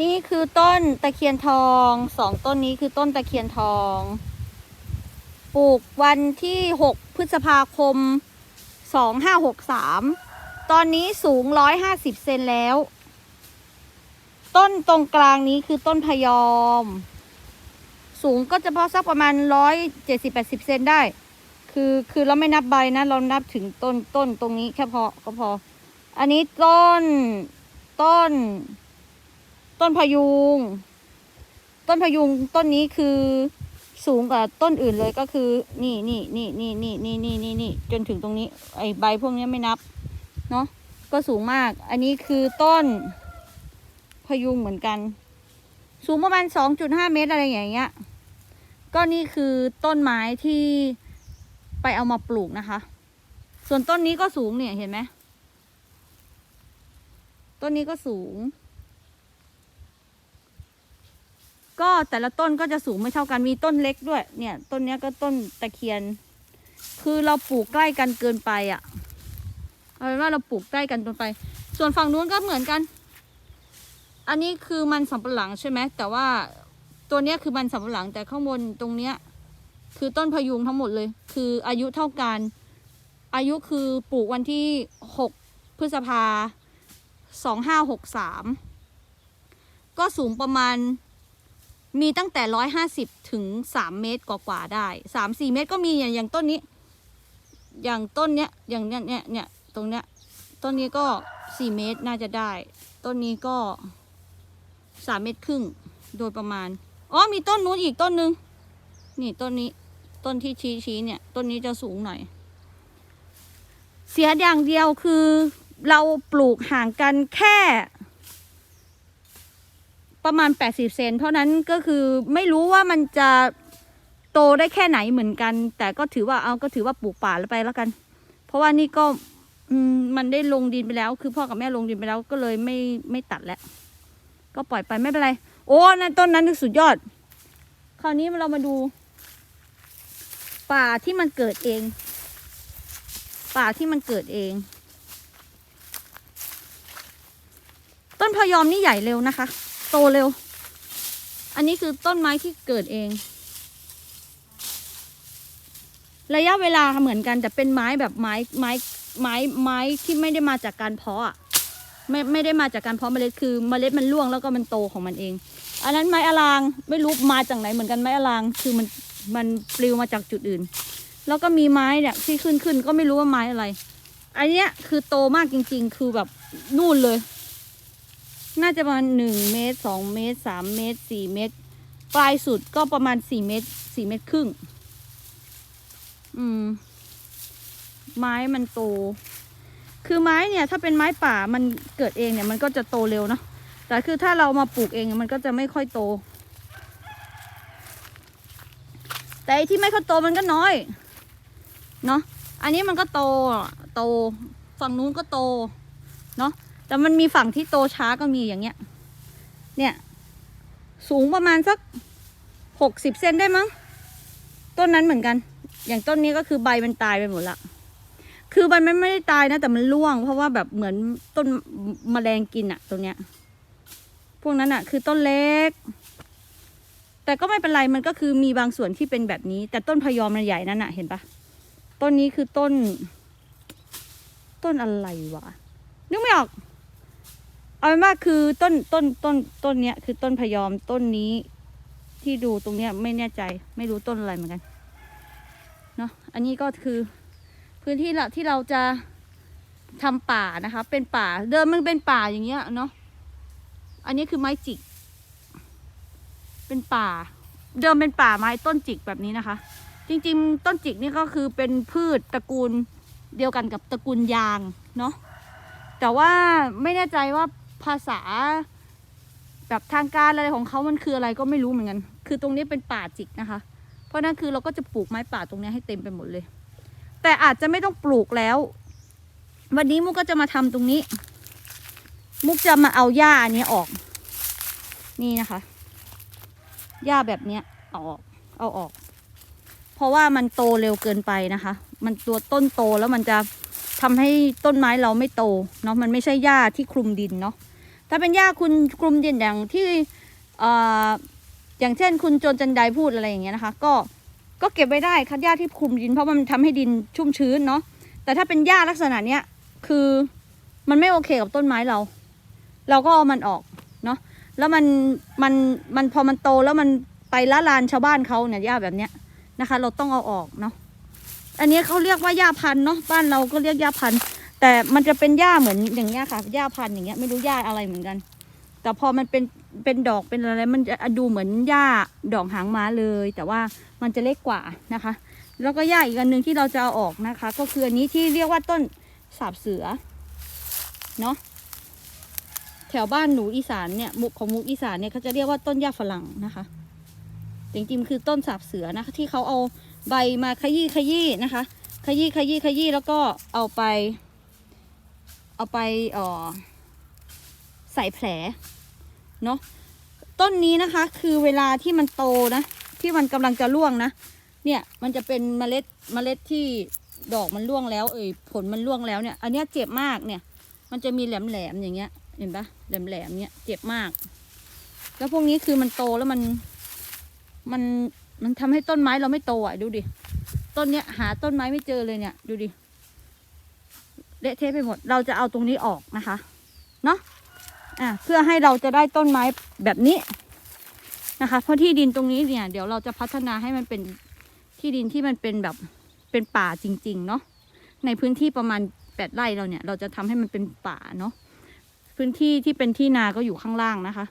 นี่คือต้นตะเคียนทองสองต้นนี้คือต้นตะเคียนทอง ปลูกวันที่หกพฤษภาคมสองห้าหกสามตอนนี้สูงร้อยห้าสิบเซนแล้ว ต้นตรงกลางนี้คือต้นพยอม สูงก็จะพอสักประมาณร้อยเจ็ดสิบแปดสิบเซนได้ คือคือเราไม่นับใบนะ เรานับถึงต้นต้นตรงนี้แค่พอก็พอ อันนี้ต้นต้น ต้นพยุง ต้นพยุงต้นนี้คือสูงกว่าต้นอื่นเลยก็คือ นี่นี่นี่นี่นี่นี่นี่นี่นี่จนถึงตรงนี้ ไอใบพวกนี้ไม่นับ เนาะก็สูงมาก อันนี้คือต้นพยุงเหมือนกัน สูงประมาณสองจุดห้าเมตรอะไรอย่างเงี้ย ก็นี่คือต้นไม้ที่ไปเอามาปลูกนะคะ ส่วนต้นนี้ก็สูงเนี่ยเห็นไหมต้นนี้ก็สูง ก็แต่ละต้นก็จะสูงไม่เท่ากันมีต้นเล็กด้วย เนี่ย ต้นเนี้ยก็ต้นตะเคียน คือเราปลูกใกล้กันเกินไปอะ่ะเอาเป็นว่าเราปลูกใกล้กันเกินไป ส่วนฝั่งนู้นก็เหมือนกัน อันนี้คือมันสำปะหลังใช่ไหมแต่ว่าตัวเนี้ยคือมันสำปะหลังแต่ข้างบนตรงเนี้ย คือต้นพยุงทั้งหมดเลย คืออายุเท่ากัน อายุคือปลูกวันที่หกพฤษภาสองห้าหกสามก็สูงประมาณ มีตั้งแต่ร้อยห้าสิบถึงสามเมตรกว่าๆได้สามสี่เมตรก็มีอย่างอย่างต้นนี้ อย่างต้นเนี้ยอย่างเนี้ยเนี้ยเนี้ยตรงเนี้ยต้นนี้ก็สี่เมตรน่าจะได้ ต้นนี้ก็สามเมตรครึ่งโดยประมาณอ๋อมีต้นนู้นอีกต้นนึง นี่ต้นนี้ต้นที่ชี้ชี้เนี่ย ต้นนี้จะสูงหน่อย เสียอย่างเดียวคือเราปลูกห่างกันแค่ ประมาณ 80 เซนเท่านั้นก็คือไม่รู้ว่ามันจะโตได้แค่ไหนเหมือนกัน แต่ก็ถือว่าเอาก็ถือว่าปลูกป่าแล้วไปแล้วกัน เพราะว่านี่ก็มันได้ลงดินไปแล้ว คือพ่อกับแม่ลงดินไปแล้วก็เลยไม่ไม่ตัดแล้ว ก็ปล่อยไปไม่เป็นไร โอ้นั่นต้นนั้นสุดยอด คราวนี้เรามาดู ป่าที่มันเกิดเอง ป่าที่มันเกิดเอง ต้นพยอมนี่ใหญ่เร็วนะคะ โตเร็ว อันนี้คือต้นไม้ที่เกิดเอง ระยะเวลาเหมือนกันแต่เป็นไม้แบบไม้ไม้ไม้ไม้ที่ไม่ได้มาจากการเพาะอะไม่ไม่ได้มาจากการเพาะเมล็ดคือเมล็ดมันร่วงแล้วก็มันโตของมันเอง อันนั้นไม้อลางไม่รู้มาจากไหนเหมือนกันไม้อลางคือมันมันปลิวมาจากจุดอื่น แล้วก็มีไม้เนี่ยที่ขึ้นขึ้นก็ไม่รู้ว่าไม้อะไร อันเนี้ยคือโตมากจริง ๆ คือแบบนู่นเลย น่าจะประมาณหนึ่งเมตรสองเมตรสามเมตรสี่เมตร ปลายสุดก็ประมาณสี่เมตรสี่เมตรครึ่ง อืม ไม้มันโต คือไม้เนี่ย ถ้าเป็นไม้ป่ามันเกิดเองเนี่ย มันก็จะโตเร็วเนาะ แต่คือถ้าเรามาปลูกเองมันก็จะไม่ค่อยโต แต่อ้ที่ไม่ค่อยโตมันก็น้อย เนาะ อันนี้มันก็โต โต ฝั่งนู้นก็โต เนาะ แต่มันมีฝั่งที่โตช้าก็มีอย่างเงี้ย เนี่ย สูงประมาณสักหกสิบเซนได้มั้ง ต้นนั้นเหมือนกัน อย่างต้นนี้ก็คือใบมันตายไปหมดละ คือใบมันไม่ได้ตายนะ แต่มันร่วง เพราะว่าแบบเหมือนต้นมแมลงกินอะตรงเนี้ย พวกนั้นอะคือต้นเล็ก แต่ก็ไม่เป็นไร มันก็คือมีบางส่วนที่เป็นแบบนี้ แต่ต้นพยอมมันใหญ่นั่นอะเห็นปะต้นนี้คือต้น ต้นอะไรวะนึกไม่ออก เอาเป็นว่าคือต้นต้นต้นต้นเนี้ยคือต้นพยอมต้นนี้ที่ดูตรงเนี้ยไม่แน่ใจ ไม่รู้ต้นอะไรเหมือนกันเนาะอันนี้ก็คือพื้นที่ละที่เราจะทำป่านะคะ เป็นป่าเดิมมันเป็นป่าอย่างเงี้ยเนาะอันนี้คือไม้จิก เป็นป่า เดิมเป็นป่าไม้ต้นจิกแบบนี้นะคะ จริงๆ ต้นจิกนี่ก็คือเป็นพืชตระกูลเดียวกันกับตระกูลยางเนาะแต่ว่าไม่แน่ใจว่า ภาษา แบบทางการอะไรของเขามันคืออะไรก็ไม่รู้เหมือนกัน คือตรงนี้เป็นป่าจิกนะคะ เพราะนั่นคือเราก็จะปลูกไม้ป่าตรงนี้ให้เต็มไปหมดเลย แต่อาจจะไม่ต้องปลูกแล้ว วันนี้มุกก็จะมาทำตรงนี้ มุกจะมาเอาหญ้าอันนี้ออก นี่นะคะหญ้าแบบเนี้ยเอาออก เอาออก เพราะว่ามันโตเร็วเกินไปนะคะ มันตัวต้นโตแล้วมันจะทำให้ต้นไม้เราไม่โตเนาะมันไม่ใช่หญ้าที่คลุมดินเนาะ ถ้าเป็นหญ้าคุณกลุ่มดินอย่างที่ออย่างเช่น คุณโจนจันไดพูดอะไรอย่างเงี้ยนะคะ ก็ก็เก็บไว้ได้คัดหญ้าที่คลุมดินเพราะมันทำให้ดินชุ่มชื้นเนาะแต่ถ้าเป็นหญ้าลักษณะเนี้ยคือมันไม่โอเคกับต้นไม้เรา เราก็เอามันออกเนาะแล้วมันมันมันพอมันโตแล้วมันไปละลานชาวบ้านเขาเนี่ยหญ้าแบบเนี้ยนะคะ เราต้องเอาออกเนาะอันนี้เขาเรียกว่าหญ้าพันเนาะบ้านเราก็เรียกหญ้าพันธุ์ แต่มันจะเป็นหญ้าเหมือนอย่างเงี้ยค่ะหญ้าพันธุ์อย่างเงี้ยไม่รู้หญ้าอะไรเหมือนกัน แต่พอมันเป็นเป็นดอกเป็นอะไรมันจะดูเหมือนหญ้าดอกหางม้าเลย แต่ว่ามันจะเล็กกว่านะคะ แล้วก็หญ้าอีกอันหนึ่งที่เราจะเอาออกนะคะ ก็คืออันนี้ที่เรียกว่าต้นสาบเสือเนาะแถวบ้านหนูอีสานเนี่ยมุกของมุกอีสานเนี่ยเขาจะเรียกว่าต้นหญ้าฝรั่งนะคะจริงๆคือต้นสาบเสือนะคะ ที่เขาเอาใบมาขยี้ขยี้นะคะ ขยี้ขยี้ขยี้แล้วก็เอาไป เอาไปอ่อใส่แผลเนาะต้นนี้นะคะคือเวลาที่มันโตนะ ที่มันกำลังจะร่วงนะ เนี่ยมันจะเป็นเมล็ดเมล็ดที่ดอกมันร่วงแล้ว เอ่ยผลมันร่วงแล้วเนี่ย อันนี้เจ็บมากเนี่ย มันจะมีแหลมแหลมๆอย่างเงี้ย เห็นปะแหลมแหลมๆเนี่ยเจ็บมาก แล้วพวกนี้คือมันโตแล้วมันมันมันทำให้ต้นไม้เราไม่โตอะดูดิต้นเนี้ยหาต้นไม้ไม่เจอเลยเนี่ย ดูดิ เละเทะไปหมด เราจะเอาตรงนี้ออกนะคะ เนาะอะเพื่อให้เราจะได้ต้นไม้แบบนี้นะคะ เพราะที่ดินตรงนี้เนี่ย เดี๋ยวเราจะพัฒนาให้มันเป็นที่ดินที่มันเป็นแบบเป็นป่าจริง ๆ เนาะในพื้นที่ประมาณแปดไร่เราเนี่ย เราจะทำให้มันเป็นป่าเนาะพื้นที่ที่เป็นที่นาก็อยู่ข้างล่างนะคะ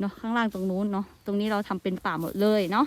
เนาะข้างล่างตรงนู้นเนาะตรงนี้เราทำเป็นป่าหมดเลยเนาะ